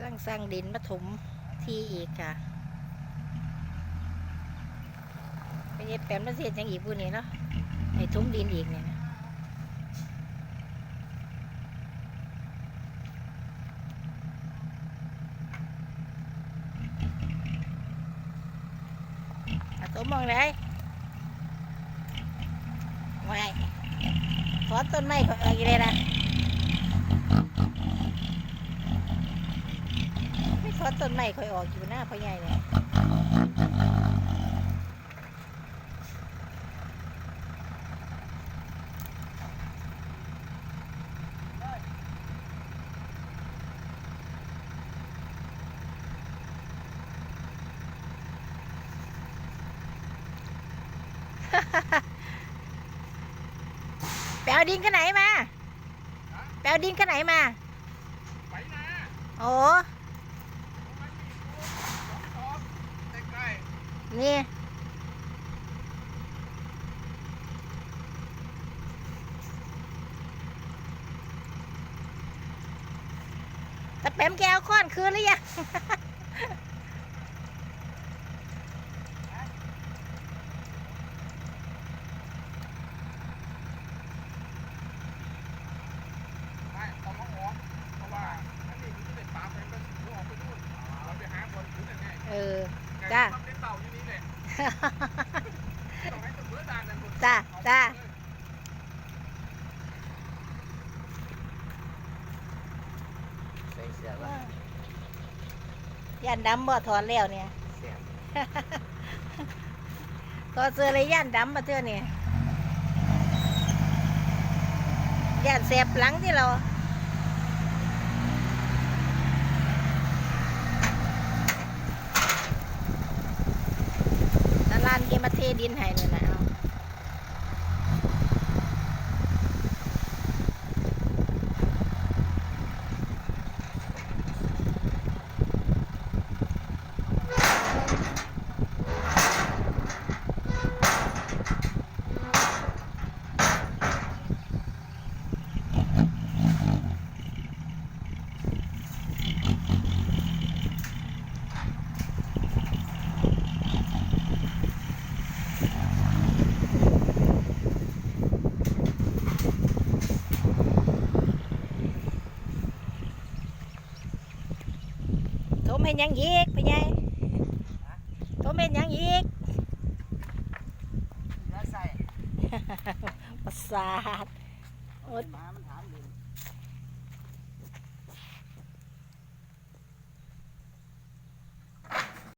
ำลังสร้างดินมาถมที่อีกค่ะไปเย็บแปมมาเสียจังอีกพูนี่เนาะไอ้ถมดินอีกเนี่ยนะอะถมองไหนไม่ถอนต้นไม้ก่อนอะไรเลยนะ ไม่ถอน ต้นไม้ค่อยออกอยู่หน้าพ่อใหญ่เนี่ยแปลดินกันไหนมาแปลดินกันไหนมา ไปนะโอ้ ใกล้ นี่แต่แปมแกวค้อนคืนหรือยังๆไม่ต้องมาออกเพราะว่าอันนี้มันจะเป็นปลาไปก็ถือออกไปนู่นเราไปหาบอลพื้นยังไงเออแกจ้ะต้องเป็นเต่า อยู่นี่แหละต้องให้เสมอดานกันหมดจ้ะจ้ะใส่เสียว่าย่านดำบ่ถอนแล้วเนี่ยเสียถอดเสื้อเลยย่านดำมาเท่านี่ย่านเสียบหลังที่เราานเกมาเทดินให้เลยนะเอาโทมเห็นยังอีกพ่อใหญ่โทมเห็นยังอีกแล้วใส่ประสาทหมามันถามเลย